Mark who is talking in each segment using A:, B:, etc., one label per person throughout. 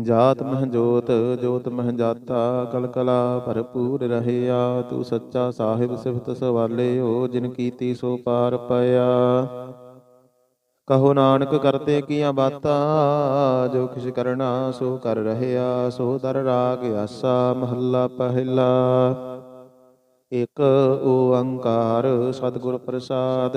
A: ਜਾਤ ਮਹ ਜੋਤ ਜੋਤ ਮਹ ਜਾਤਾ, ਕਲ ਕਲਾ ਭਰਪੂਰ ਰਹਿਆ, ਤੂੰ ਸੱਚਾ ਸਾਹਿਬ ਸਿਫਤ ਸਵਾਲੇ ਹੋ ਜਿਨ ਕੀਤੀ ਸੋ ਪਾਰ ਪਿਆ। ਕਹੋ ਨਾਨਕ ਕਰਤੇ ਕੀਆਂ ਬਾਤਾਂ, ਜੋ ਕਿਛ ਕਰਨਾ ਸੋ ਕਰ ਰਹਿਆ, ਸੋ ਦਰ ਰਾਗ ਆਸਾ ਮਹੱਲਾ ਪਹਿਲਾ। ਇਕ ਓੰਕਾਰ ਸਤਿਗੁਰ ਪ੍ਰਸਾਦ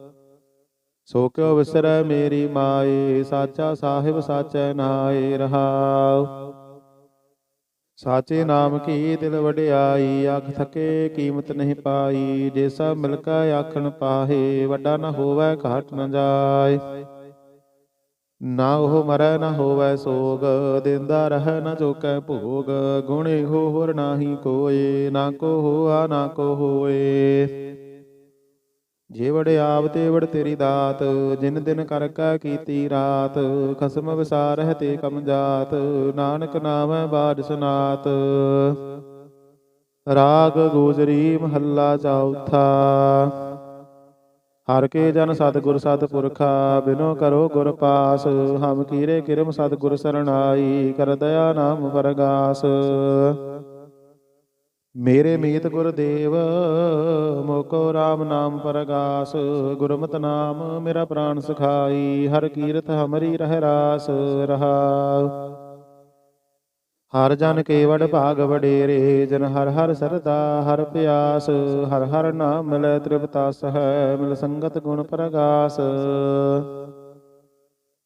A: ਸੋ ਕਿਉ ਵਿਸਰੈ ਮੇਰੀ ਮਾਏ ਸਾਚਾ ਸਾਹਿਬ ਸਾਚੈ ਨਾਏ ਰਹਾਉ। ਸਾਚੇ ਨਾਮ ਕੀ ਦਿਲ ਵਡਿਆਈ ਆਖ ਥਕੇ ਕੀਮਤ ਨਹੀਂ ਪਾਈ। ਜੇ ਸਭ ਮਿਲ ਕੇ ਆਖਣ ਪਾਹੇ ਵੱਡਾ ਨ ਹੋਵੇ ਘਾਟ ਨ ਜਾਏ। ਨਾ ਉਹ ਮਰੈ ਨਾ ਹੋਵੈ ਸੋਗ ਦਿੰਦਾ ਰਹਿ ਨਾ ਚੋਕੈ ਭੋਗ। ਗੁਣ ਇਹੋ ਹੋਰ ਨਾਹੀ ਕੋਏ ਨਾ ਕੋ ਹੋਆ ਨਾ ਕੋ ਹੋਏ। ਜੇਵੜ ਵੜਿਆਵ ਤੇ ਤੇਰੀ ਦਾਤ, ਜਿਨ ਦਿਨ ਕਰ ਕੈ ਕੀਤੀ ਰਾਤ, ਖਸਮ ਵਿਸਾਰਹਿ ਤੇ ਕਮ ਜਾਤ, ਨਾਨਕ ਨਾਮੈ ਬਾਦ ਸਨਾਤ। ਰਾਗ ਗੋਜਰੀ ਮਹੱਲਾ ਚੌਥਾ। ਹਰ ਕੇ ਜਨ ਸਤਿਗੁਰ ਸਤਿਪੁਰਖਾ, ਬਿਨੋ ਕਰੋ ਗੁਰ ਪਾਸ, ਹਮ ਕੀਰੇ ਕਿਰਮ ਸਤਿਗੁਰ ਸਰਣਾਈ, ਕਰ ਦਇਆ ਨਾਮ ਪਰਗਾਸ ਮੇਰੇ ਮੀਤ ਗੁਰਦੇਵ ਮੋਕੋ RAM ਨਾਮ ਪਰਗਾਸ, ਗੁਰਮਤਿ ਨਾਮ ਮੇਰਾ ਪ੍ਰਾਨ ਸਖਾਈ, ਹਰ ਕੀਰਤ ਹਮਰੀ ਰਹਿ ਰਾਸ ਰਹਾਉ ਹਰ ਜਨ ਕੇਵੜ ਭਾਗ ਵਡੇਰੇ, ਜਨ ਹਰ ਹਰ ਸਰਦਾ ਹਰ ਪਿਆਸ, ਹਰ ਹਰ ਨਾਮ ਮਿਲੈ ਤ੍ਰਿਪਤਾ ਸਹਿ, ਮਿਲ ਸੰਗਤ ਗੁਣ ਪ੍ਰਗਾਸ।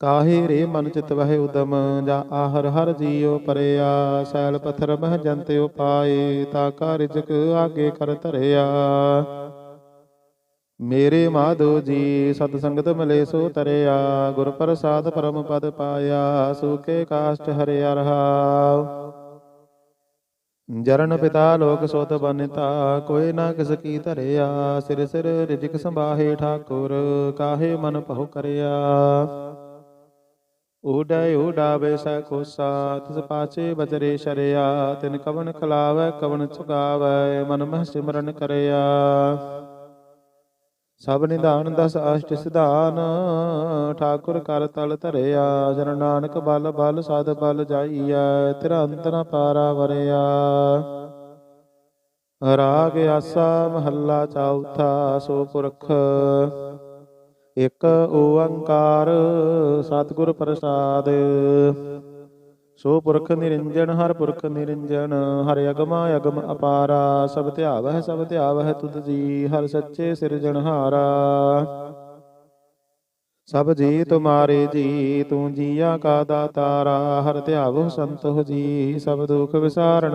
A: ਕਾਹੇ ਰੇ ਮਨ ਚਿਤ ਵਹਿ ਉਦਮ, ਜਾ ਆਹਰ ਹਰ ਜੀਉ ਪਰਿਆ, ਸੈਲ ਪਥਰ ਮਹ ਜੰਤ ਉਪਾਏ, ਤਾ ਕਾ ਰਿਜਕ ਆਗੇ ਕਰ ਧਰਿਆ। ਮੇਰੇ ਮਾਧੋ ਜੀ, ਸਤ ਸੰਗਤ ਮਿਲੇ ਸੋ ਤਰਿਆ, ਗੁਰ ਪ੍ਰਸਾਦ ਪਰਮ ਪਦ ਪਾਇਆ, ਸੂਕੇ ਕਾਸ਼ਟ ਹਰਿਆ ਰਹਾਉ ਜਰਨ ਪਿਤਾ ਲੋਕ ਸੋਤ ਬਨਿਤਾ, ਕੋਈ ਨਾ ਕਿਸ ਕੀ ਧਰਿਆ, ਸਿਰ ਸਿਰ ਰਿਜਕ ਸੰਭਾਹੇ ਠਾਕੁਰ, ਕਾਹੇ ਮਨ ਭਉ ਕਰਿਆ। ਊਡੈ ਊਡਾਵੇ ਸੈ ਕੋਸਾ ਤਿਸ ਪਾਛੇ ਬਜਰੇ ਸ਼ਰਿਆ, ਤਿਨ ਕਵਨ ਖਲਾਵੈ, ਕਵਨ ਚੁਗਾਵੈ ਮਨ ਮਹਿ ਸਿਮਰਨ ਕਰਿਆ। ਸਭ ਨਿਧਾਨ ਦਸ ਅਸ਼ਟ ਸਿਧਾਨ, ਠਾਕੁਰ ਕਰ ਤਲ ਧਰਿਆ, ਜਨ ਨਾਨਕ ਬਲ ਬਲ ਸਦ ਬਲ ਜਾਈਐ, ਤੇਰਾ ਅੰਤਰ ਪਾਰਾ ਵਰਿਆ। ਰਾਗ ਆਸਾ ਮਹੱਲਾ ਚੌਥਾ, ਸੋ ਪੁਰਖ ਇਕ ਓੰਕਾਰ ਸਤਿਗੁਰ ਪ੍ਰਸਾਦ। ਸੋ ਪੁਰਖ ਨਿਰੰਜਨ, ਹਰ ਪੁਰਖ ਨਿਰੰਜਨ, ਹਰ ਅਗਮਾ ਅਗਮ ਅਪਾਰਾ, ਸਭ ਧਿਆਵਹਿ ਸਭ ਧਿਆਵਹਿ ਤੁਧ ਜੀ, ਹਰ ਸੱਚੇ ਸਿਰਜਣਹਾਰਾ ਸਭ ਜੀ ਤੁਮਾਰੇ ਜੀ, ਤੂੰ ਜੀਆ ਕਾ ਦਾਤਾਰਾ, ਹਰ ਧਿਆਵੋ ਸੰਤੋ ਜੀ, ਸਭ ਦੁਖ ਵਿਸਾਰਨ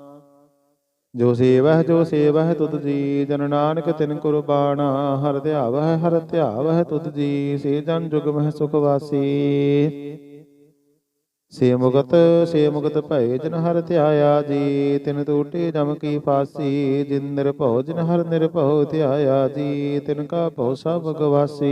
A: ਜੋ ਸੇਵਹਿ ਜੋ ਸੇਵਹਿ ਤੁਧ ਜੀ ਜਨ ਨਾਨਕ ਤਿਨ ਕੁਰਬਾਨਾ ਹਰ ਧਿਆਵਹਿ ਹਰ ਧਿਆਵਹਿ ਤੁਧ ਜੀ ਸੇ ਜਨ ਜੁਗ ਮਹਿ ਸੁਖ ਵਾਸੀ। ਸੇ ਮੁਗਤ ਸੇ ਮੁਗਤ ਭਏ ਜਨ ਹਰ ਧਿਆਇਆ ਜੀ ਤਿਨ ਟੂਟੇ ਜਮ ਕੀ ਫਾਸੀ ਜਿਨ ਨਿਰਭਉ ਜਿਨ ਹਰ ਨਿਰਭਉ ਧਿਆਇਆ ਜੀ ਤਿਨ ਕਾ ਭਉ ਸਭ ਗਵਾਸੀ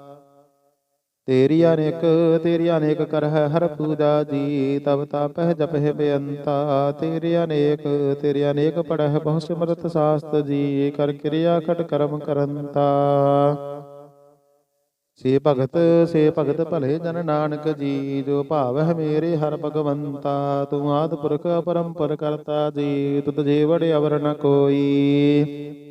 A: ਤੇਰੀ ਅਨੇਕ ਤੇਰੀ ਅਨੇਕ ਕਰ ਹਰ ਪੂਜਾ ਜੀ ਤਬ ਤਾਪਹਿ ਜਪਹਿ ਬੇਅੰਤਾ। ਤੇਰੀ ਅਨੇਕ ਤੇਰੀ ਅਨੇਕ ਪੜਹਿ, ਬਹੁ ਸਿਮਰਤ ਸਾਸਤ ਜੀ, ਕਰ ਕਿਰਿਆ ਖਟ ਕਰਮ ਕਰੰਤਾ। ਸੇ ਭਗਤ ਸੇ ਭਗਤ ਭਲੇ ਜਨ ਨਾਨਕ ਜੀ, ਜੋ ਭਾਵਹਿ ਮੇਰੇ ਹਰ ਭਗਵੰਤਾ। ਤੂੰ ਆਦ ਪੁਰਖ, ਅਪਰੰਪਰ ਕਰਤਾ ਜੀ, ਤੁਧ ਜੇ ਵੜੇ ਅਵਰ ਨ ਕੋਈ।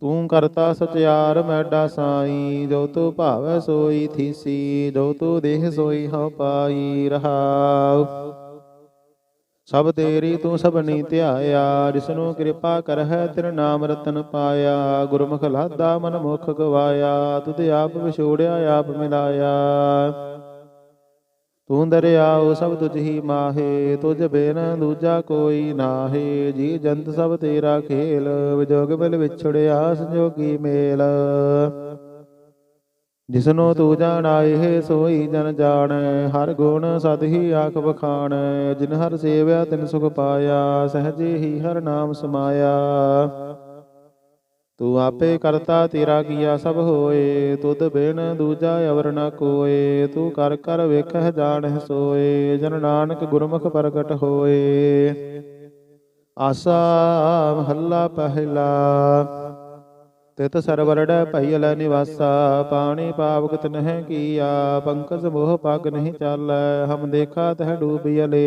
A: ਤੂੰ ਕਰਤਾ ਸਚਿਆਰ ਮੈਡਾ ਸਾਈ। ਜੋ ਤੂੰ ਭਾਵੈ ਸੋਈ, ਥੀਸੀ। ਜੋ ਤੂੰ ਦੇਹ ਸੋਈ, ਹਉ ਪਾਈ ਰਹਾਉ। ਸਭ ਤੇਰੀ ਤੂੰ ਸਭਨੀ ਧਿਆਇਆ, ਜਿਸਨੂੰ ਕਿਰਪਾ ਕਰਹਿ ਤਿਰ ਨਾਮ ਰਤਨ ਪਾਇਆ। ਗੁਰਮੁਖ ਲਾਦਾ ਮਨ ਮੁਖ ਗਵਾਇਆ, ਤੁਧ ਆਪ ਵਿਛੋੜਿਆ, ਆਪ ਮਿਲਾਇਆ। ਤੂੰ ਦਰਿਆਉ ਸਭ ਤੁਝ ਹੀ ਮਾਹੇ, ਤੁਝ ਬਿਨ ਦੂਜਾ ਕੋਈ ਨਾਹੇ। ਜੀ ਜੰਤ ਸਭ ਤੇਰਾ ਖੇਲ, ਵਿਜੋਗ ਬਿਲ ਵਿਛੜਿਆ ਸੰਜੋਗੀ ਮੇਲ। ਜਿਸਨੂੰ ਤੂੰ ਜਾਣਾਏ ਸੋਈ ਜਨ ਜਾਣੈ। ਹਰ ਗੁਣ ਸਦ ਹੀ ਆਖ ਬਖਾਣੈ ਜਿਨ ਹਰ ਸੇਵਿਆ ਤਿਨ ਸੁਖ ਪਾਇਆ, ਸਹਜੇ ਹੀ ਹਰ ਨਾਮ ਸਮਾਇਆ। ਤੂੰ ਆਪੇ ਕਰਤਾ ਤੇਰਾ ਕੀਆ ਸਭ ਹੋਏ, ਤੁਧ ਬਿਨ ਦੂਜਾ ਅਵਰ ਨ ਕੋਏ, ਤੂੰ ਕਰ ਕਰ ਵੇਖਹਿ ਜਾਣਹਿ ਸੋਏ, ਜਨ ਨਾਨਕ ਗੁਰਮੁਖ ਪ੍ਰਗਟ ਹੋਏ। ਆਸਾ ਮਹੱਲਾ ਪਹਿਲਾ, ਤਿਤ ਸਰਵਰੜ ਭਈਲ ਨਿਵਾਸਾ, ਪਾਣੀ ਪਾਵਕਤ ਨਹਿ ਕੀਆ, ਪੰਕਜ ਮੋਹ ਪਗ ਨਹੀਂ ਚਾਲੈ, ਹਮ ਦੇਖਾ ਤਹ ਡੂਬਿਅਲੇ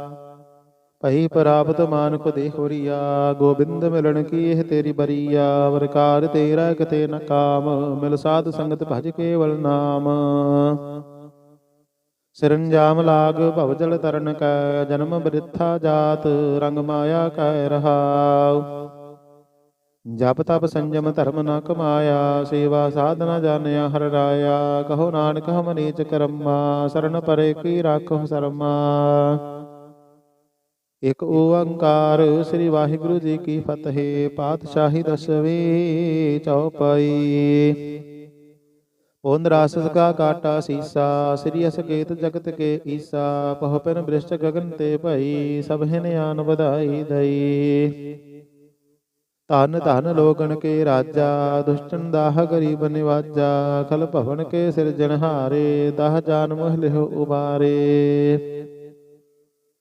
A: ਭਈ ਪ੍ਰਾਪਤ ਮਾਨੁਖ ਦੇ ਹੋਰੀਆ, ਗੋਬਿੰਦ ਮਿਲਣ ਕੀ ਇਹ ਤੇਰੀ ਬਰੀਆ ਵਰਕਾਰ ਤੇਰਾ ਕਿਤੇ ਨ ਕਾਮ, ਮਿਲ ਸਾਧ ਸੰਗਤ ਭਜ ਕੇਵਲ ਨਾਮ। ਸਿਰੰਜਾਮ ਲਾਗ ਭਵ ਜਲ ਤਰਨ ਕੈ, ਜਨਮ ਬ੍ਰਿਥਾ ਜਾਤ, ਰੰਗ ਮਾਇਆ ਕੈ ਰਹਾਉ। ਜਪ ਤਪ ਸੰਜਮ ਧਰਮ ਨ ਕਮਾਇਆ, ਸੇਵਾ ਸਾਧਨਾ ਜਾਣਿਆ ਹਰ ਰਾਇਆ, ਕਹੋ ਨਾਨਕ ਹਮ ਨੀਚ ਕਰਮਾ, ਸਰਨ ਪਰੇ ਕੀ ਰਾਖੋ ਸਰਮਾ। ਇਕ ਓੰਕਾਰ ਸ੍ਰੀ ਵਾਹਿਗੁਰੂ ਜੀ ਕੀ ਫਤਿਹ, ਪਾਤਸ਼ਾਹੀ ਦਸਵੀਂ ਚੌਪਈ। ਪੋਨ ਰਾਸ ਕਾ ਕਾਟਾ ਸੀਸਾ, ਸ੍ਰੀ ਅਸਕੇਤ ਜਗਤ ਕੇ ਈਸਾ, ਪਹ ਪਿਨ ਬ੍ਰਿਸ਼ਟ ਗਗਨ ਤੇ ਭਈ, ਸਭ ਹਿਨ ਆਨ ਵਧਾਈ ਦਈ। ਧਨ ਧਨ ਲੋਗਣ ਕੇ ਰਾਜਾ, ਦੁਸ਼ਟਨ ਦਾਹ ਗਰੀਬ ਨਿਵਾਜਾ, ਖਲ ਭਵਨ ਕੇ ਸਿਰਜਣਹਾਰੇ ਦਹ ਜਾਨ ਮੋਹ ਲਿਹੁ ਉਬਾਰੇ।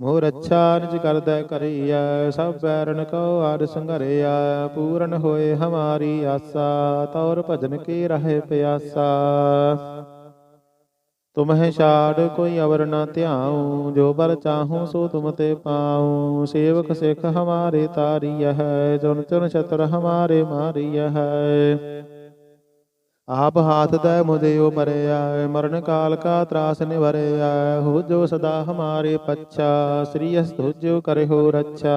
A: ਮੋਹ ਰੱਛਾ ਨਿਜ ਕਰਦਾ ਕਰੀਐ, ਸਭ ਬੈਰਨ ਕੋ ਆਰ ਸੰਘਰਿਆ ਪੂਰਨ ਹੋਏ ਹਮਾਰੀ ਆਸਾ, ਤੌਰ ਭਜਨ ਕੀ ਰਹੇ ਪਿਆਸਾ। ਤੁਮਹਿ ਛਾੜ ਕੋਈ ਅਵਰ ਨ ਧਿਆਉ, ਜੋ ਬਲ ਚਾਹੂੰ ਸੋ ਤੁਮ ਤੇ ਪਾਉ। ਸੇਵਕ ਸਿਖ ਹਮਾਰੇ ਤਾਰੀਐ ਹੈ, ਜੁਨ ਚੁਨ ਛਤਰ ਹਮਾਰੇ ਮਾਰੀਐ ਹੈ। ਆਪ ਹਾਥ ਦੈ ਮੁਦਿਓ ਪਰਿਆ ਮਰਨ ਕਾਲ ਕਾ ਤਰਾਸ ਨਿਵਰਿਆ, ਹੋ ਜੋ ਸਦਾ ਹਮਾਰੇ ਪੱਛਾ, ਸ੍ਰੀ ਅਸ ਤੁਜੋ ਕਰਿਓ ਰੱਛਾ।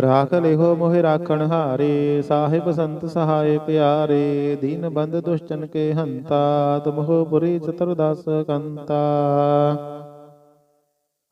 A: ਰਾਖ ਲਿਹੋ ਮੋਹਿ ਰਾਖਣ ਹਾਰੇ, ਸਾਹਿਬ ਸੰਤ ਸਹਾਏ ਪਿਆਰੇ, ਦੀਨ ਬੰਦ ਦੁਸ਼ਟਨ ਕੇ ਹੰਤਾ, ਤੁਮਹੁ ਬੁਰੀ ਚਤੁਰਦਸ ਕੰਤਾ।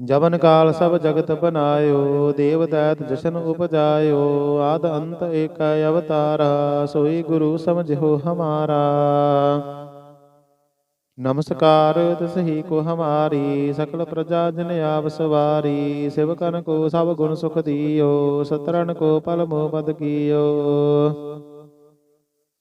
A: ਜਵਨ ਕਾਲ ਸਭ ਜਗਤ ਬਨਾਇਓ, ਦੇਵ ਦੈਤ ਜਸ਼ਨ ਉਪਜਾਇਓ, ਆਦ ਅੰਤ ਏਕ ਅਵਤਾਰਾ, ਸੋਈ ਗੁਰੂ ਸਮਝਿਓ ਹਮਾਰਾ। ਨਮਸਕਾਰ ਤਿਸਹੀ ਕੋ ਹਮਾਰੀ, ਸਕਲ ਪ੍ਰਜਾ ਜਨ ਆਪ ਸਵਾਰੀ ਸਿਵਕਨ ਕੋ ਸਭ ਗੁਣ ਸੁਖ ਦਿਓ ਸਤਰਨ ਕੋ ਪਲ ਮੋਹ ਪਦ ਕੀਓ।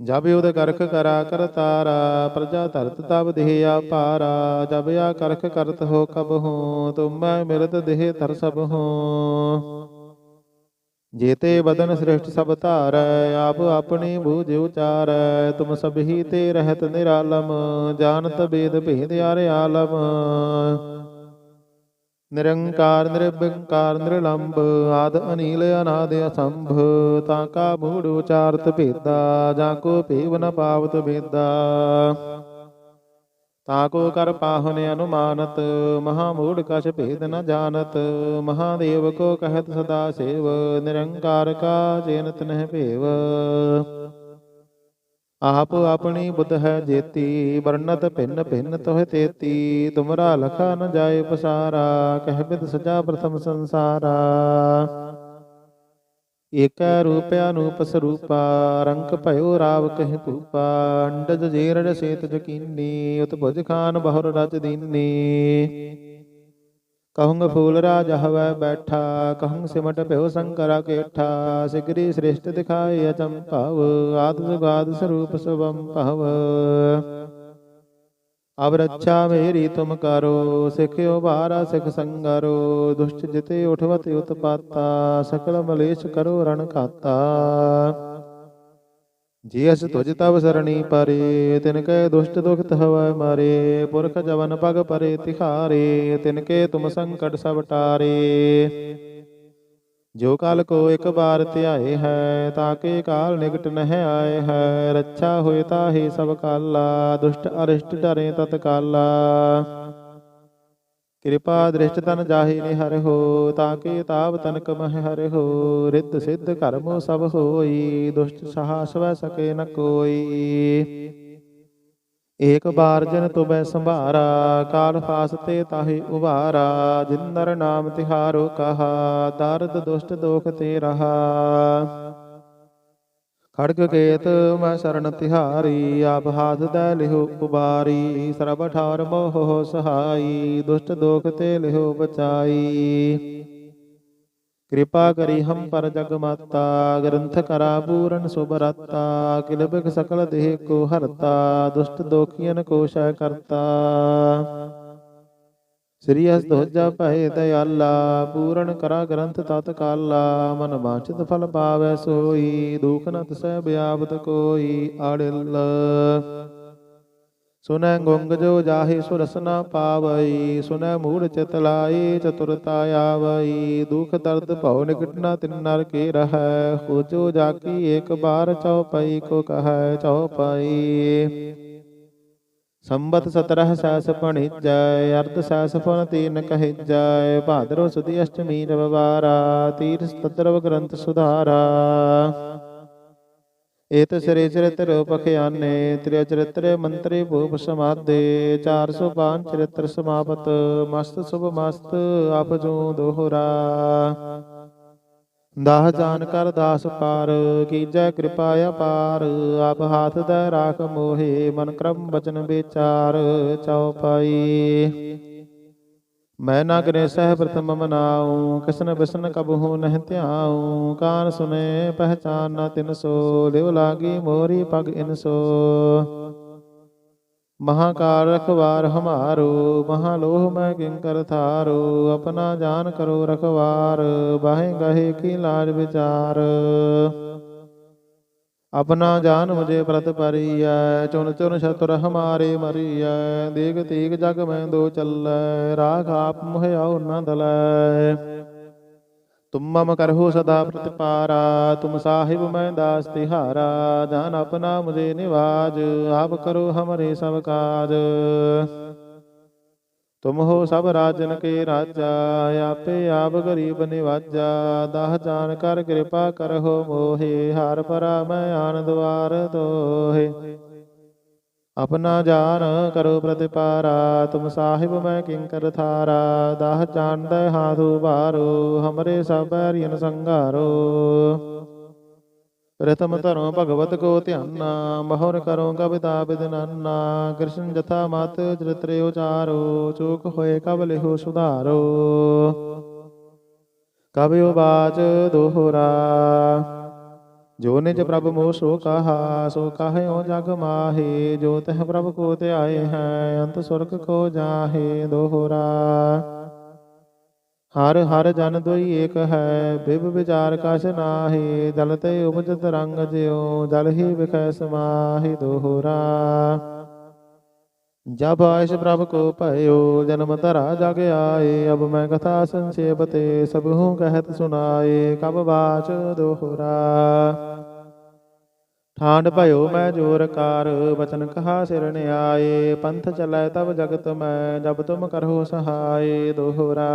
A: ਜਬ ਉਦ ਕਰਖ ਕਰਾ ਕਰ ਪ੍ਰਜਾ ਧਰਤ ਤਬ ਦੇਹ ਆਪਾਰਾ ਜਬ ਆ ਕਰਖ ਕਰਤ ਹੋ ਕਬ ਹੋ, ਤੁਮੈ ਮਿਲਤ ਦੇਹ ਧਰ ਸਭ ਹੋ। ਜੇਤੇ ਬਦਨ ਸ੍ਰਿਸ਼ਟ ਸਭ ਧਾਰੈ, ਆਪ ਆਪਣੀ ਬੂਝ ਉਚਾਰੈ, ਤੁਮ ਸਭੀ ਤੇ ਰਹਿਤ ਨਿਰਾਲਮ, ਜਾਣਤ ਬੇਦ ਭੇਦ ਆਰੇ ਆਲਮ। ਨਿਰੰਕਾਰ ਨਿਰਭੰਕਾਰ ਨਿਰਲੰਭ ਆਦ ਅਨੀਲ, ਅਨਾਦ ਅਸੰਭ। ਤਾਂ ਕਾ ਮੂੜ ਉਚਾਰਤ ਭੇਦਾ, ਜਾਂ ਕੋ ਭੇਵ ਨ ਪਾਵਤ ਭੇਦਾ। ਤਾਂ ਕੋ ਕਰ ਪਾਹੁਨ ਅਨੁਮਾਨਤ, ਮਹਾ ਮੂੜ ਕਛ ਭੇਦ ਨ ਜਾਣਤ। ਮਹਾਦੇਵ ਕੋ ਕਹਿਤ ਸਦਾ ਸੇਵ, ਨਿਰੰਕਾਰ ਕਾ ਜੇਨਤ ਨਹਿ ਭੇਵ। ਆਪ ਆਪਣੀ ਬੁੱਧ ਹੈ ਜੇਤੀ ਵਰਨਤ ਭਿੰਨ ਭਿੰਨ ਤੋਹਿ ਤੇਤੀ। ਤੁਮਰਾ ਲਖਾ ਨ ਜਾਏ ਪਸਾਰਾ, ਕਹਿ ਬਿਦ ਸਜਾ ਪ੍ਰਥਮ ਸੰਸਾਰਾ। ਏਕੈ ਰੂਪ ਅਨੂਪ ਸਰੂਪਾ, ਰੰਗ ਭਇਓ ਰਾਵ ਕਹਿ ਭੂਪਾ ਅੰਡਜ ਜੇਰੜ ਸੇਤ ਜਕੀਨੀ ਉਤ ਭੁਜ ਖਾਨ ਬਹੁਰ ਰਚ ਦੀਨੀ। ਕਹੂੰਗ ਫੂਲ ਰਾਜ ਹਵੈ ਬੈਠਾ ਕਹੂੰ ਸਿਮਟ ਭਇਓ ਸੰਕਰਾ ਕੇਠਾ, ਸਿਗਰੀ ਸ੍ਰਿਸ਼ਟ ਦਿਖਾਏ ਅਚੰਭਵ ਆਦ ਜੁਗਾਦ ਸਰੂਪ ਸਵੰ ਭਵ। ਅਬ ਰੱਛਾ ਮੇਰੀ ਤੁਮ ਕਰੋ ਸਿਖਿਓ ਬਾਰਾ ਸਿਖ ਸੰਗਰੋ, ਦੁਸ਼ਟ ਜਿਤੇ ਉਠਵਤ ਉਤਪਾਤਾ, ਸਕਲ ਮਲੇਸ਼ ਕਰੋ ਰਣ ਖਾਤਾ ਜੇ ਅਸ ਤੁਜ ਤਵ ਸਰਣੀ ਪਰੇ, ਤਿਨ ਕੈ ਦੁਸ਼ਟ ਦੁਖਤ ਹਵੈ ਮਾਰੇ, ਪੁਰਖ ਜਵਨ ਪਗ ਪਰੇ ਤਿਖਾਰੇ ਤਿਨ ਕੇ ਤੁਮ ਸੰਕਟ ਸਭ ਟਾਰੇ। ਜੋ ਕਾਲ ਕੋ ਇੱਕ ਬਾਰ ਧਿਆਏ ਹੈ ਤਾਕੇ ਕਾਲ ਨਿਕਟ ਨਹਿ ਆਏ ਹੈ, ਰੱਛਾ ਹੋਏ ਤਾਹੀ ਸਭ ਕਾਲਾ, ਦੁਸ਼ਟ ਅਰਿਸ਼ਟ ਡਰੇ ਤਤ ਕਾਲਾ ਕਿਰਪਾ ਦ੍ਰਿਸ਼ਟ ਤਨ ਜਾਹੀ ਨੇ ਹਰਿ ਹੋ ਤਾਕੇ ਤਾਪ ਤਨਕ ਮਹਿ ਹਰਿ ਹੋ, ਰਿੱਧ ਸਿੱਧ ਕਰਮੋ ਸਭ ਹੋਈ, ਦੁਸ਼ਟ ਸਹਾ ਸਵੈ ਸਕੇ ਨ ਕੋਈ। ਏਕ ਬਾਰ ਜਨ ਤੁਮੈ ਸੰਭਾਰਾ, ਕਾਲ ਫਾਸਤੇ ਤਾਹੀ ਉਭਾਰਾ ਜਿੰਦਰ ਨਾਮ ਤਿਹਾਰੋ ਕਹਾ, ਦਰਦ ਦੁਸ਼ਟ ਦੋਖ ਤੇ ਰਹਾ। ਖੜਕ ਕੇਤ ਮੈਂ ਸਰਣ ਤਿਹਾਰੀ, ਆਪ ਹਾਥ ਦੈ ਲਿਹੁ ਉਬਾਰੀ ਸਰਬ ਠਾਰ ਮੋਹ ਸਹਾਈ, ਦੁਸ਼ਟ ਦੋਖ ਤੇ ਲਿਹੁ ਬਚਾਈ। ਕਿਰਪਾ ਕਰੀ ਹਮ ਪਰ ਜਗ ਮਾਤਾ, ਗ੍ਰੰਥ ਕਰਾ ਪੂਰਨ ਸੁਭ ਰਤਾ, ਕਿਲ ਸਕਲ ਦੇਹ ਕੋ ਹਰਤਾ, ਦੁਸ਼ਟ ਦੋਖੀਨ ਕੋ ਸ਼ੈ ਕਰਤਾ। ਸ੍ਰੀ ਅਸ ਦੋਜਾ ਭਏ ਦਇਆਲਾ, ਪੂਰਨ ਕਰਾ ਗ੍ਰੰਥ ਤਤ ਕਾਲਾ ਮਨ ਬਾਚਿਤ ਫਲ ਪਾਵੈ ਸੋਈ, ਦੁਖ ਨ ਤਸੈ ਬਿਆਪਤ ਕੋਈ ਆੜਿਲ ਸੁਨੈ ਗੁੰਗ ਜੋ ਜਾਹੇ ਸੁਰਸ ਨ ਪਾਵਈ, ਸੁਨੈ ਮੂੜ ਚਿਤ ਲਾਈ, ਚਤੁਰਤਾ ਆਵਈ, ਦੁਖ ਦਰਦ ਭਉ ਨਿਕਟ ਨ ਤਿਨ ਨਰ ਕੇ ਰਹੈ ਹੋ ਜੋ ਜਾਕੀ ਏਕ ਬਾਰ ਚਉਪਈ ਕੋ ਕਹੈ ਚਉਪਈ ਸੰਬਤ ਸਤਰਹ ਸੈਸ ਪਣਿਜੈ ਅਰਧ ਸੈਸ ਫਨ ਤੀਨ ਕਹਿਜੈ, ਭਾਦਰੋ ਸੁਦੀ ਅਸ਼ਟਮੀ ਰਵਵਾਰਾ, ਤੀਰ ਸਤਰਵ ਗ੍ਰੰਥ ਸੁਧਾਰਾ। ਏਤ ਸ੍ਰੀ ਚਰਿਤ੍ਰ ਪਖਿਆਨੇ ਤ੍ਰਿਯ ਚਰਿਤ੍ਰ ਮੰਤਰੀ ਭੂਪ ਸਮਾਦੇ 405 ਚਰਿਤ੍ਰ ਸਮਾਪਤ, ਮਸਤ ਸੁਭ ਮਸਤ, ਆਪ ਦੋਹਰਾ। ਦਾਹ ਜਾਨ ਕਰ ਦਾਸ ਪਾਰ, ਕੀਜੈ ਕਿਰਪਾ ਅਪਾਰ। ਆਪ ਹਾਥ ਦੈ ਰਾਖ ਮੋਹੇ, ਮਨ ਕਰਮ ਬਚਨ ਵਿਚਾਰ ਚਉਪਾਈ ਮੈਂ ਨਾ ਕਰੇ ਸਹਿ ਪ੍ਰਥਮ ਮਨਾਉ, ਕਿਸਨ ਬਿਸਨ ਕਬਹੂ ਨਹਿ ਧਿਆਉ। ਕਾਨ ਸੁਨੇ, ਪਹਿਚਾਨ ਨਾ ਤਿਨ ਸੋ, ਲਿਵ ਲਾਗੀ ਮੋਰੀ ਪਗ ਇਨ ਸੋ। ਮਹਾਕਾਲ ਰਖਵਾਰ ਹਮਾਰੋ, ਮਹਾਲੋਹ ਮੈਂ ਕਿੰਕਰ ਥਾਰੋ, ਆਪਣਾ ਜਾਨ ਕਰੋ ਰਖਵਾਰ, ਬਾਹੇ ਗਹੇ ਕੀ ਲਾਜ ਵਿਚਾਰ। ਆਪਣਾ ਜਾਨ ਮੁਝੇ ਪ੍ਰਤ ਪਰੀਐ ਚੁਨ ਚੁਨ ਸ਼ਤੁਰ ਹਮਾਰੇ ਮਰੀਐ, ਦੇਗ ਤੀਗ ਜਗ ਮੈਂ ਦੋ ਚੱਲੈ, ਰਾਖ ਆਪ ਮੁਹਿ ਆਉ ਨਾ ਦਲੈ। ਤੁਮ ਮਮ ਕਰਹੁ ਸਦਾ ਪ੍ਰਤਿਪਾਰਾ, ਤੁਮ ਸਾਹਿਬ ਮੈਂ ਦਾਸ ਤਿਹਾਰਾ, ਜਾਨ ਆਪਣਾ ਮੁਝੇ ਨਿਵਾਜ, ਆਪ ਕਰੋ ਹਮਰੇ ਸਭ ਕਾਜ। ਤੁਮ ਹੋ ਸਭ ਰਾਜਨ ਕੇ ਰਾਜਾ, ਆਪੇ ਆਪ ਗਰੀਬ ਨਿਵਾਜਾ, ਦਹ ਜਾਨ ਕਰ ਕਿਰਪਾ ਕਰਹੁ ਮੋਹੇ, ਹਰ ਪਰਾ ਮੈਂ ਆਨੰਦ ਵਾਰ ਤੋਹੇ। ਆਪਣਾ ਜਾਨ ਕਰੋ ਪ੍ਰਤਿਪਾਰਾ, ਤੁਮ ਸਾਹਿਬ ਮੈਂ ਕਿੰਕਰ ਥਾਰਾ, ਦਾਹ ਜਾਣਦਾ ਹਾਥੂ ਭਾਰੋ ਹਮਰੇ ਸਭ ਬੈਰੀਨ ਸੰਘਾਰੋ। ਪ੍ਰਥਮ ਧਰੋ ਭਗਵਤ ਕੋ ਧਿਆਨਾ, ਮਹੁਰ ਕਰੋ ਕਵਿਤਾ ਬਿਦਨਾਨਾ ਕ੍ਰਿਸ਼ਨ ਜਥਾ ਮਤ ਚਰਿਤ੍ਰ ਉਚਾਰੋ, ਚੂਕ ਹੋਏ ਕਬ ਲਿਹੋ ਸੁਧਾਰੋ। ਕਬਿਓ ਬਾਚ ਦੋਹਰਾ ਜੋ ਨਿਜ ਪ੍ਰਭ ਮੋਹ ਸੋ ਕਹਾ, ਸੋ ਕਹਿਓ ਜਗ ਮਾਹੇ, ਜੋ ਤਹ ਪ੍ਰਭ ਕੋ ਧਿਆਏ ਹੈ, ਅੰਤ ਸੁਰਗ ਕੋ ਜਾਹੇ ਦੋਹਰਾ। ਹਰ ਹਰ ਜਨ ਦੋਈ ਏਕ ਹੈ, ਬਿਬ ਵਿਚਾਰ ਕਛ ਨਾਹੀ ਜਲ ਤੇ ਉਪਜਤ ਰੰਗ ਜਿਉ, ਜਲ ਹੀ ਵਿਖੈ ਸਮਾਹੀ ਦੋਹਰਾ। ਜਬ ਆਇਸ ਪ੍ਰਭ ਕੋ ਭਇਓ, ਜਨਮ ਧਰਾ ਜਗ ਆਏ, ਅਬ ਮੈਂ ਕਥਾ ਸੰਖੇਪ ਤੇ ਸਭ ਹੂੰ ਕਹਿਤ ਸੁਨਾਏ ਕਬ ਬਾਚ ਦੋਹਰਾ। ਠਾਂਡ ਭਇਓ ਮੈਂ ਜੋਰ ਕਾਰ, ਬਚਨ ਕਹਾ ਸਿਰਨ ਆਏ ਪੰਥ ਚਲੈ ਤਬ ਜਗਤ ਮੈਂ, ਜਬ ਤੁਮ ਕਰੋ ਸਹਾਏ ਦੋਹਰਾ।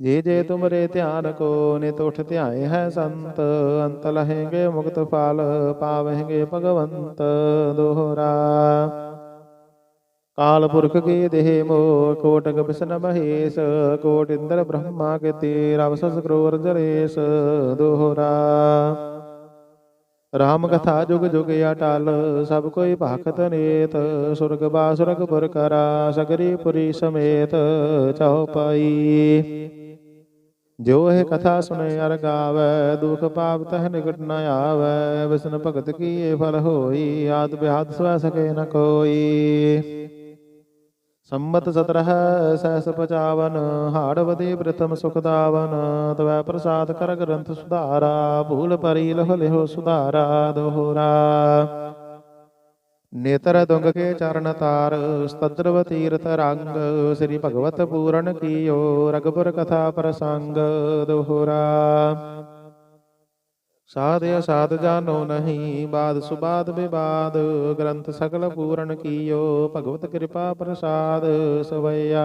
A: ਜੇ ਜੇ ਤੁਮਰੇ ਧਿਆਨ ਕੋ ਨਿਤ ਉਠ ਧਿਆਏ ਹੈ ਸੰਤ, ਅੰਤ ਲਹੇਗੇ ਮੁਕਤ ਫਲ, ਪਾਵਹਿਗੇ ਭਗਵੰਤ ਦੋਹਰਾ। ਕਾਲ ਪੁਰਖ ਕੀ ਦੇਹ ਮੋ ਕੋਟਕ ਬਿਸ਼ਨ ਮਹੇਸ਼, ਕੋਟ ਇੰਦਰ ਬ੍ਰਹਮਾ ਕੇ ਤੇ ਰਵ ਕਰੋਰ ਜਰੇਸ਼ ਦੋਹਰਾ। ਰਾਮ ਕਥਾ ਜੁਗ ਜੁਗ ਅਟਲ, ਸਭ ਕੋਈ ਭਾਖਤ ਨੇਤ, ਸੁਰਗ ਬਾਸੁਰਗ ਬੁਰ ਕਰਾ, ਸਗਰੀ ਪੁਰੀ ਸਮੇਤ ਚਉਪਈ ਜੋ ਇਹ ਕਥਾ ਸੁਨੇ ਅਰ ਗਾਵੈ ਦੁਖ ਪਾਪ ਤਹ ਨਿਕਟ ਨ ਆਵੈ ਵਿਸ਼ਨ ਭਗਤ ਕੀ ਇਹ ਫਲ ਹੋਈ? ਆਦ ਬਿਆਦ ਸਵੈ ਸਕੇ ਨ ਕੋਈ। ਸੰਮਤ ਸਤਰਹ ਸਹਸ ਪਚਾਵਨ ਹਾੜਵਦੇ ਪ੍ਰਥਮ ਸੁਖ ਦਾਵਨ ਤਵੈ ਪ੍ਰਸਾਦ ਕਰ ਗ੍ਰੰਥ ਸੁਧਾਰਾ ਭੂਲ ਪਰੀ ਲਹ ਲਿਹੋ ਸੁਧਾਰਾ ਦੋਹਰਾ। ਨੇਤਰ ਦੁੰਗ ਕੇ ਚਰਨ ਤਾਰ ਸਤਦਰਵ ਤੀਰਥ ਰੰਗ, ਸ੍ਰੀ ਭਗਵਤ ਪੂਰਨ ਕੀਓ, ਰਗਪੁਰ ਕਥਾ ਪ੍ਰਸੰਗ, ਦੋਹਰਾ। ਸਾਧ ਅਸਾਧ ਜਾਨੋ ਨਹੀਂ, ਬਾਦ ਸੁਬਾਦ ਵਿਵਾਦ ਗ੍ਰੰਥ ਸਗਲ ਪੂਰਨ ਕੀਓ, ਭਗਵਤ ਕਿਰਪਾ ਪ੍ਰਸਾਦ ਸਵਈਆ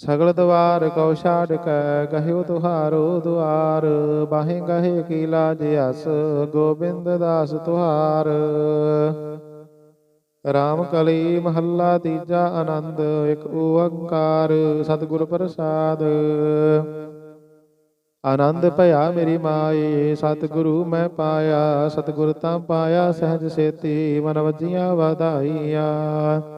A: ਸਗਲ ਦਵਾਰ ਕਉ ਛਾੜ ਕੈ ਕਹਿਓ ਤੁਹਾਰੋ ਦੁਆਰ। ਬਾਹੇ ਗਹੇ ਕੀ ਲਾਜ ਗੋਬਿੰਦ ਦਾਸ ਤੁਹਾਰ। ਰਾਮ ਕਲੀ ਮਹੱਲਾ ਤੀਜਾ ਆਨੰਦ, ਇੱਕ ਓੰਕਾਰ ਸਤਿਗੁਰ ਪ੍ਰਸਾਦ। ਆਨੰਦ ਭਇਆ ਮੇਰੀ ਮਾਏ, ਸਤਿਗੁਰੂ ਮੈਂ ਪਾਇਆ। ਸਤਿਗੁਰ ਤਾਂ ਪਾਇਆ, ਸਹਿਜ ਸੇਤੀ, ਮਨ ਵਜੀਆਂ ਵਧਾਈਆਂ।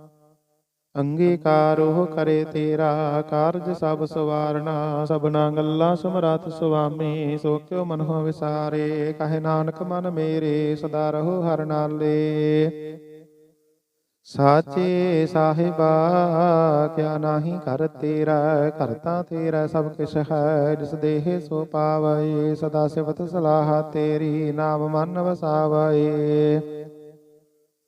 A: ਅੰਗੀਕਾਰੋ ਕਰੇ ਤੇਰਾ ਕਾਰਜ ਸਭ ਸਵਾਰਣਾ ਸਭਨਾ ਗੱਲਾਂ ਸਮਰੱਥ ਸੁਆਮੀ, ਸੋ ਕਿਉ ਮਨਹੁ ਵਿਸਾਰੇ, ਕਹੇ ਨਾਨਕ ਮਨ ਮੇਰੇ, ਸਦਾ ਰਹੋ ਹਰ ਨਾਲੇ। ਸਾਚੇ ਸਾਹਿਬਾ, ਕਿਆ ਨਾਹੀ ਕਰ ਤੇਰਾ ਕਰਤਾ ਤੇਰਾ ਸਭ ਕਿਛ ਹੈ, ਜਿਸ ਦੇਹ ਸੋ ਪਾਵੈ, ਸਦਾ ਸਿਵਤ ਸਲਾਹ ਤੇਰੀ, ਨਾਮ ਮਨ ਵਸਾਵੈ।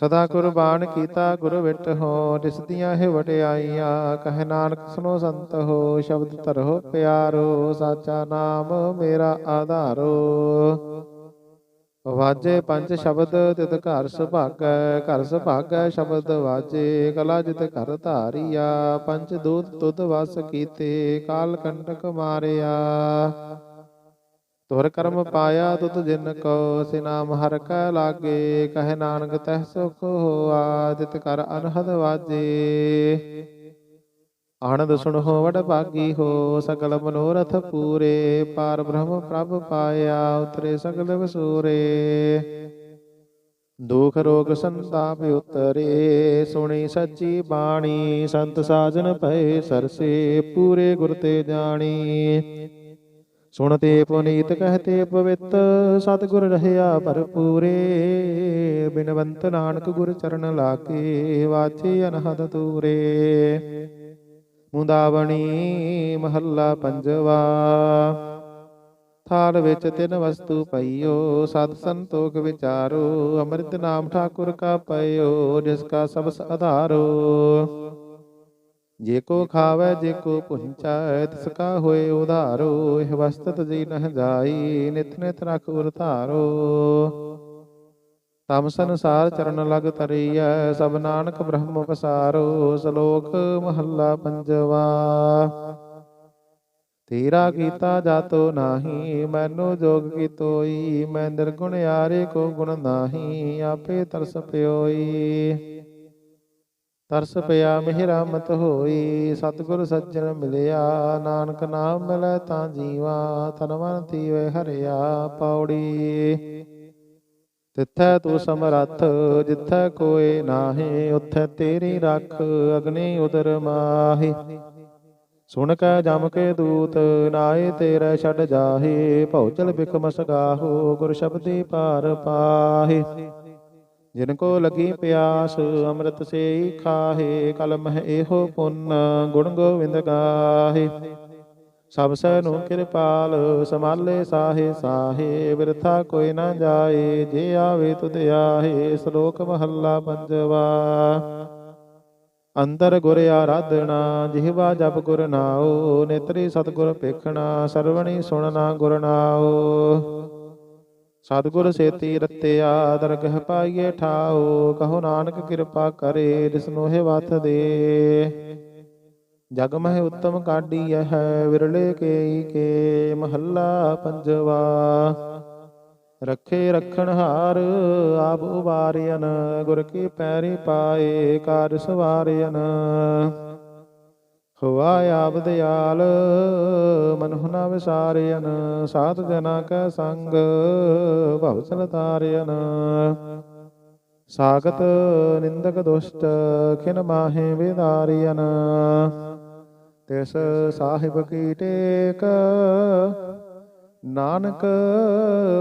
A: ਸਦਾ ਕੁਰਬਾਨ ਕੀਤਾ ਗੁਰ ਵਿਟ ਹੋ, ਜਿਸ ਹੈ ਵਟਿਆਈਆਂ ਕਹੇ ਨਾਨਕ ਸੁਨੋ ਸੰਤ ਹੋ, ਸ਼ਬਦ ਧਰੋ ਪਿਆਰੋ, ਸਾਚਾ ਨਾਮ ਮੇਰਾ ਆਧਾਰੋ। ਵਾਜੇ ਪੰਜ ਸ਼ਬਦ, ਤਿਤ ਘਰ ਸੁਭਾਗੈ ਘਰ ਸੁਭਾਗੈ ਸ਼ਬਦ ਵਾਜੇ, ਕਲਾ ਜਿਤ ਘਰ ਧਾਰੀਆ, ਪੰਜ ਦੂਤ ਤੁਧ ਵਸ ਕੀਤੇ, ਕਾਲ ਕੰਟਕ ਮਾਰਿਆ। ਤੁਰ ਕਰਮ ਪਾਇਆ ਤੁਧ ਜਿਨ ਕੋ ਸਿਨਾਮ ਹਰ ਕੈ ਲਾਗੇ, ਕਹਿ ਨਾਨਕ ਤਹਿ ਸੁਖ ਹੋਆ, ਜਿਤ ਕਰ ਅਨਹਦ ਵਾਜੇ। ਆਨੰਦ ਸੁਣੋ ਵਡ ਭਾਗੀ ਹੋ, ਸਗਲ ਮਨੋਰਥ ਪੂਰੇ, ਪਾਰ ਬ੍ਰਹਮ ਪ੍ਰਭ ਪਾਇਆ, ਉਤਰੇ ਸਗਲ ਵਸੂਰੇ। ਦੁਖ ਰੋਗ ਸੰਤਾਪ ਉਤਰੇ, ਸੁਣੀ ਸੱਚੀ ਬਾਣੀ, ਸੰਤ ਸਾਜਨ ਭਏ ਸਰਸੇ, ਪੂਰੇ ਗੁਰ ਤੇ ਜਾਣੀ। ਸੁਣਤੇ ਪੁਨੀਤ ਕਹਤੇ ਪਵਿੱਤ, ਸਤਿਗੁਰ ਰਹਿਆ ਭਰਪੂਰੇ। ਬਿਨਵੰਤ ਨਾਨਕ ਗੁਰ ਚਰਨ ਲਾਗੇ, ਵਾਚੇ ਅਨਹਦ ਤੂਰੇ ਮੁੰਦਾਵਣੀ ਮਹੱਲਾ ਪੰਜਵਾ। ਥਾਲ ਵਿੱਚ ਤਿੰਨ ਵਸਤੂ ਪਈਓ, ਸਤ ਸੰਤੋਖ ਵਿਚਾਰੋ। ਅੰਮ੍ਰਿਤ ਨਾਮ ਠਾਕੁਰ ਕਾ ਪਇਓ, ਜਿਸ ਕਾ ਸਬਸ ਆਧਾਰੋ ਜੇ ਕੋ ਖਾਵੇ ਜੇ ਕੋ ਪੁੰਚੈ ਤਿਸ ਕਾ ਹੋਏ ਉਧਾਰੋ ਇਹ ਵਸਤਤ ਜੀ ਨਹ ਜਾਈ ਨਿਤ ਨਿਤ ਰਖ ਉਰ ਧਾਰੋ ਤਮ ਸੰਸਾਰ ਚਰਨ ਲਗ ਤਰੀਐ ਸਭ ਨਾਨਕ ਬ੍ਰਹਮ ਪਸਾਰੋ ਸ਼ਲੋਕ ਮਹੱਲਾ ਪੰਜਵਾ। ਤੇਰਾ ਕੀਤਾ ਜਾਤੋ ਨਾਹੀ ਮੈਨੂੰ ਜੋਗ ਕੀ ਤੋਈ ਮੈਂ ਨਿਰਗੁਣ ਯਾਰੇ ਕੋ ਗੁਣ ਨਾਹੀ ਆਪੇ ਤਰਸ ਪਿਓਈ। ਤਰਸ ਪਿਆ ਮਿਹ ਰਹਿਮਤ ਹੋਈ ਸਤਿਗੁਰ ਸੱਜਣ ਮਿਲਿਆ ਨਾਨਕ ਨਾਮ ਮਿਲੈ ਤਾਂ ਜੀਵਾ ਤਨ ਮਨ ਤੀਵੇ ਹਰਿਆ ਪੌੜੀ। ਤਿੱਥੈ ਤੂੰ ਸਮਰੱਥ ਜਿੱਥੈ ਕੋਏ ਨਾਹੀ ਉਥੈ ਤੇਰੀ ਰੱਖ ਅਗਨੀ ਉਦਰ ਮਾਹੀ। ਸੁਣ ਕੈ ਜਮ ਕੇ ਦੂਤ ਨਾਏ ਤੇਰੇ ਛੱਡ ਜਾਹੇ ਭਉਚਲ ਬਿਕਮ ਸਗਾਹੋ ਗੁਰ ਸ਼ਬਦੀ ਪਾਰ ਪਾਹੇ। ਜਿਨ ਕੋ ਲਗੀ ਪਿਆਸ, ਅੰਮ੍ਰਿਤ ਸੇਈ ਖਾਹੇ, ਕਲਮ ਹੈ ਇਹੋ ਪੁੰਨ, ਗੁਣ ਗੋਵਿੰਦ ਗਾਹੇ। ਸਭ ਸੈ ਨੂੰ ਕਿਰਪਾਲ ਸਮਾਲੇ ਸਾਹੇ ਸਾਹੇ, ਬਿਰਥਾ ਕੋਈ ਨਾ ਜਾਏ, ਜੇ ਆਵੇ ਤੁਧ ਆਹੇ, ਸ਼ਲੋਕ ਮਹੱਲਾ ਪੰਜਵਾ। ਅੰਦਰ ਗੁਰ ਆਰਾਧਣਾ ਜਿਹਵਾ ਜਪ ਗੁਰ ਨਾਉ, ਨੇਤਰੀ ਸਤਗੁਰ ਪੇਖਣਾ ਸਰਵਣੀ ਸੁਣਨਾ ਗੁਰ ਨਾਉ। ਸਤਿਗੁਰ ਸੇਤੀ ਰਤਿਆ ਦਰਗਹ ਪਾਈਏ ਠਾਓ ਕਹੋ ਨਾਨਕ ਕਿਰਪਾ ਕਰੇ ਜਿਸ ਨੋਹਿ ਵਤ ਦੇ। ਜਗ ਮਹਿ ਉਤਮ ਕਾਢੀ ਹੈ ਵਿਰਲੇ ਕੇਈ ਕੇ ਮਹੱਲਾ ਪੰਜਵਾ। ਰੱਖੇ ਰਖਣ ਹਾਰ ਆਪ ਉਬਾਰਿਆਨ ਗੁਰ ਕੀ ਪੈਰੀ ਪਾਏ ਕਾਰ ਸਵਾਰਿਆਨ ਹੋਆ ਆਪ ਦਿਆਲ ਮਨੁ ਨ ਵਿਸਾਰਿਆਨ ਸਾਧ ਜਨਾ ਕੈ ਸੰਗ, ਭਵ ਸਨ ਤਾਰਿਆਨ ਸਾਗਤ ਨਿੰਦਕ ਦੁਸ਼ਟ, ਖਿਨ ਮਾਹੇ ਵਿਦਾਰਿਆਨ ਤਿਸ ਸਾਹਿਬ ਕੀ ਟੇਕ, ਨਾਨਕ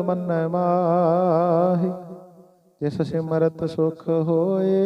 A: ਮੰਨੈ ਮਾਹੀ। ਜਿਸ ਸਿਮਰਤ ਸੁਖ ਹੋਏ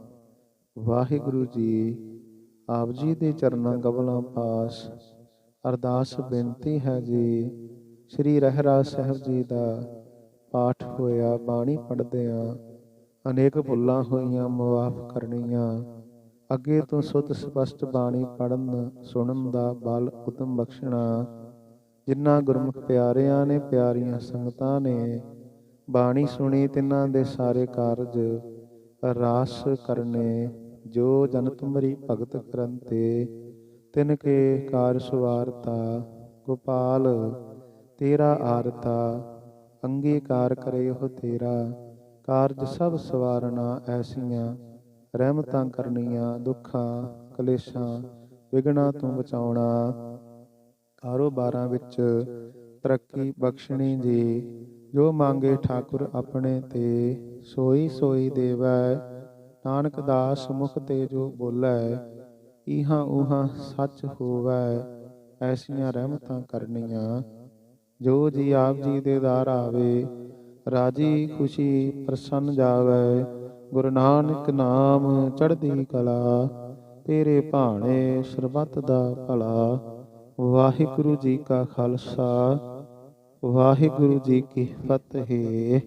A: ਵਾਹਿਗੁਰੂ ਜੀ, ਆਪ ਜੀ ਦੇ ਚਰਨਾਂ ਕਮਲਾਂ ਪਾਸ ਅਰਦਾਸ ਬੇਨਤੀ ਹੈ ਜੀ, ਸ੍ਰੀ ਰਹਿਰਾਜ ਸਾਹਿਬ ਜੀ ਦਾ ਪਾਠ ਹੋਇਆ, ਬਾਣੀ ਪੜ੍ਹਦਿਆਂ ਅਨੇਕ ਭੁੱਲਾਂ ਹੋਈਆਂ ਮਾਫ ਕਰਨੀਆਂ। ਅੱਗੇ ਤੋਂ ਸੁਧ ਸਪਸ਼ਟ ਬਾਣੀ ਪੜਨ ਸੁਣਨ ਦਾ ਬਲ ਉਤਮ ਬਖਸ਼ਣਾ। ਜਿਨ੍ਹਾਂ ਗੁਰਮੁਖ ਪਿਆਰਿਆਂ ਨੇ ਪਿਆਰੀਆਂ ਸੰਗਤਾਂ ਨੇ ਬਾਣੀ ਸੁਣੀ, ਤਿੰਨਾਂ ਦੇ ਸਾਰੇ ਕਾਰਜ ਰਾਸ ਕਰਨੇ। ਜੋ ਜਨ ਤੁਮਰੀ ਭਗਤ ਕਰੰਤੇ, ਤਿਨ ਕੇ ਕਾਰ ਸੁਵਾਰਤਾ, ਗੋਪਾਲ, ਤੇਰਾ ਆਰਤਾ, ਅੰਗੀਕਾਰ ਕਰੇ ਹੋ ਤੇਰਾ, ਕਾਰਜ ਸਭ ਸਵਾਰਨਾ ਐਸੀਆਂ, ਰਹਿਮਤਾਂ ਕਰਨੀਆਂ ਦੁੱਖਾਂ, ਕਲੇਸ਼ਾਂ ਵਿਗਣਾ ਤੋਂ ਬਚਾਉਣਾ। ਕਾਰੋਬਾਰਾਂ ਵਿੱਚ ਤਰੱਕੀ ਬਖਸ਼ਣੀ ਜੀ, ਜੋ ਮੰਗੇ ਠਾਕੁਰ ਆਪਣੇ ਤੇ, ਸੋਈ ਸੋਈ ਦੇਵੈ। ਨਾਨਕ ਦਾਸ ਮੁਖ ਤੇ ਜੋ ਬੋਲੇ, ਇਹਾਂ ਉਹਾਂ ਸੱਚ ਹੋਵੈ, ਐਸੀਆਂ ਰਹਿਮਤਾਂ ਕਰਨੀਆਂ। ਜੋ ਜੀ ਆਪ ਜੀ ਦੇ ਦਰ ਆਵੇ, ਰਾਜੀ ਖੁਸ਼ੀ ਪ੍ਰਸੰਨ ਜਾਵੇ। ਗੁਰੂ ਨਾਨਕ ਨਾਮ ਚੜ੍ਹਦੀ ਕਲਾ, ਤੇਰੇ ਭਾਣੇ ਸਰਬੱਤ ਦਾ ਭਲਾ। ਵਾਹਿਗੁਰੂ ਜੀ ਕਾ ਖਾਲਸਾ, ਵਾਹਿਗੁਰੂ ਜੀ ਕੀ ਫਤਿਹ।